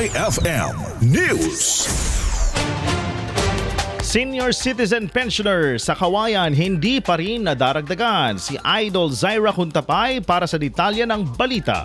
IFM News. Senior citizen pensioner sa Kawayan hindi pa rin nadaragdagan si Idol Zaira Kuntapay para sa detalye ng balita.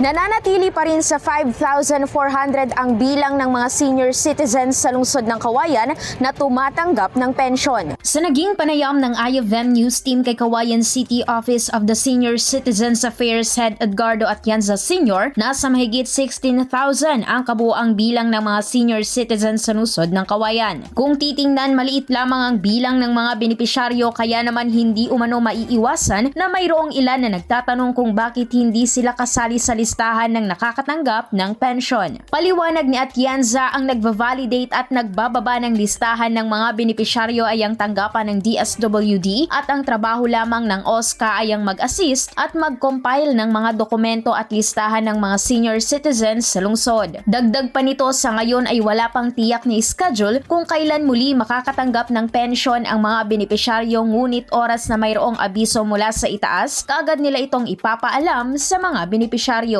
Nananatili pa rin sa 5,400 ang bilang ng mga senior citizens sa lungsod ng Kawayan na tumatanggap ng pensyon. Sa naging panayam ng IFM News Team kay Kawayan City Office of the Senior Citizens Affairs Head Edgardo Atienza Sr., nasa mahigit 16,000 ang kabuang bilang ng mga senior citizens sa lungsod ng Kawayan. Kung titingnan, maliit lamang ang bilang ng mga benepisyaryo kaya naman hindi umano maiiwasan na mayroong ilan na nagtatanong kung bakit hindi sila kasali sa listahan ng nakakatanggap ng pensyon. Paliwanag ni Atienza ang nagva-validate at nagbababa ng listahan ng mga benepisyaryo ay ang tanggapan ng DSWD at ang trabaho lamang ng OSCA ay ang mag-assist at mag-compile ng mga dokumento at listahan ng mga senior citizens sa lungsod. Dagdag pa nito sa ngayon ay wala pang tiyak ni schedule kung kailan muli makakatanggap ng pensyon ang mga benepisyaryo ngunit oras na mayroong abiso mula sa itaas, kaagad nila itong ipapaalam sa mga benepisyaryo.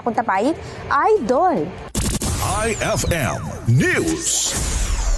Kuntapay. Idol! IFM News.